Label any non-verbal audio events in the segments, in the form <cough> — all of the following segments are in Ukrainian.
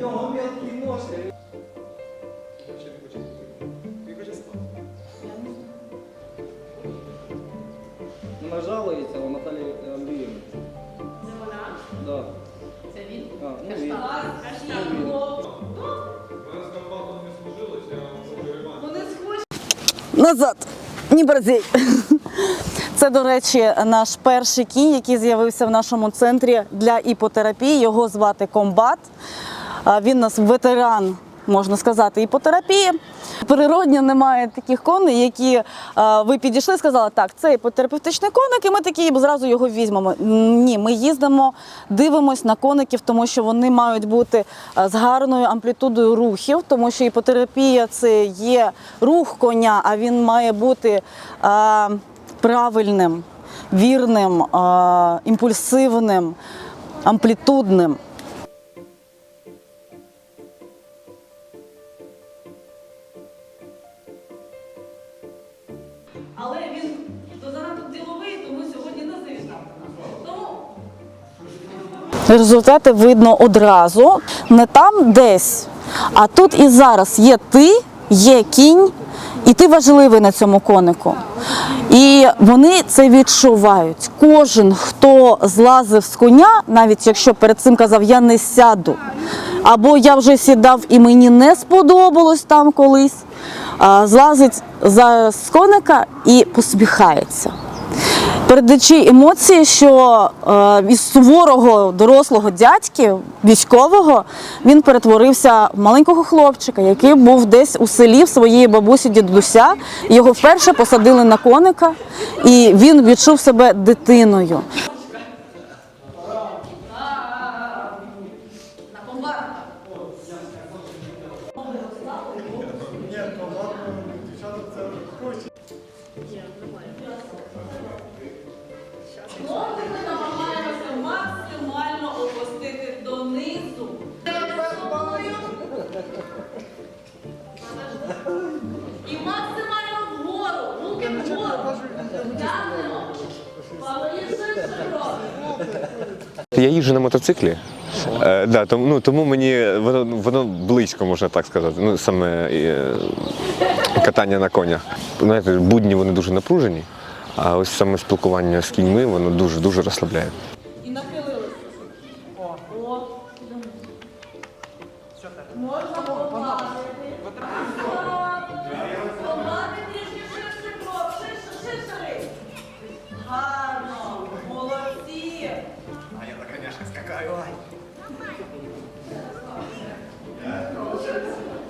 нього м'які ножки. Вона жалується, у Наталі Андріївна. Це вона? Да. Це він? А, ну, він. Назад, не борзій. <laughs> Це, до речі, наш перший кінь, який з'явився в нашому центрі для іпотерапії. Його звати Комбат. Він у нас ветеран, можна сказати, іпотерапії. Природньо немає таких коней, які а, ви підійшли і сказали, так, це іпотерапевтичний коник, і ми такі зразу його візьмемо. Ні, ми їздимо, дивимось на коників, тому що вони мають бути з гарною амплітудою рухів, тому що іпотерапія це є рух коня, а він має бути а, правильним, вірним, імпульсивним, амплітудним. Але він занадто діловий, тому сьогодні не зайшов. Тому результати видно одразу, не там десь, а тут і зараз є ти, є кінь, і ти важливий на цьому конику. І вони це відчувають. Кожен, хто злазив з коня, навіть якщо перед цим казав я не сяду, або я вже сідав і мені не сподобалось там колись, злазить за коника і посміхається передаючи емоції, що е, із суворого дорослого дядьки, військового, він перетворився в маленького хлопчика, який був десь у селі в своєї бабусі дідуся. Його вперше посадили на коника, і він відчув себе дитиною. Ми намагаємося максимально опустити донизу. І максимально вгору, руки вгору. Тягнемо. Повільніше крок. Я їжджу на мотоциклі. Е, да, тому, ну, тому мені воно, воно близько, можна так сказати. Ну, саме е, катання на конях. Знаєте, будні вони дуже напружені, а ось саме спілкування з кіньми воно дуже-дуже розслабляє. І нахилилися. О. О. Можна погладити. Погладити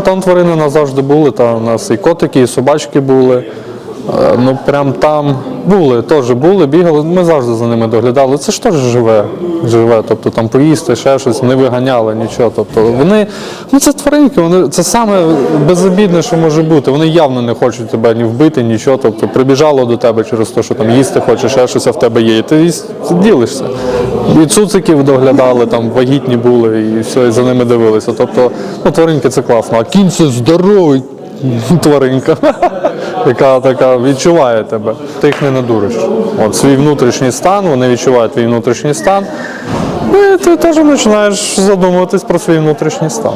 Там тварини у нас завжди були, там у нас і котики, і собачки були. Е, Ну прям там були, теж були, бігали. Ми завжди за ними доглядали. Це ж теж живе, живе. Тобто там поїсти, ще щось, не виганяли нічого. Тобто вони, ну це тваринки, вони це саме безобідне, що може бути. Вони явно не хочуть тебе ні вбити, нічого. Тобто прибіжало до тебе через те, що там їсти хочеш, ще щось а в тебе є. І ти ділишся. І цуциків доглядали, там вагітні були, і все, і за ними дивилися. Тобто, ну, тваринки це класно. А кінь це здоровий тваринка, <laughs> яка така відчуває тебе. Ти їх не надуриш. От свій внутрішній стан, вони відчувають твій внутрішній стан. І ти теж починаєш задумуватись про свій внутрішній стан.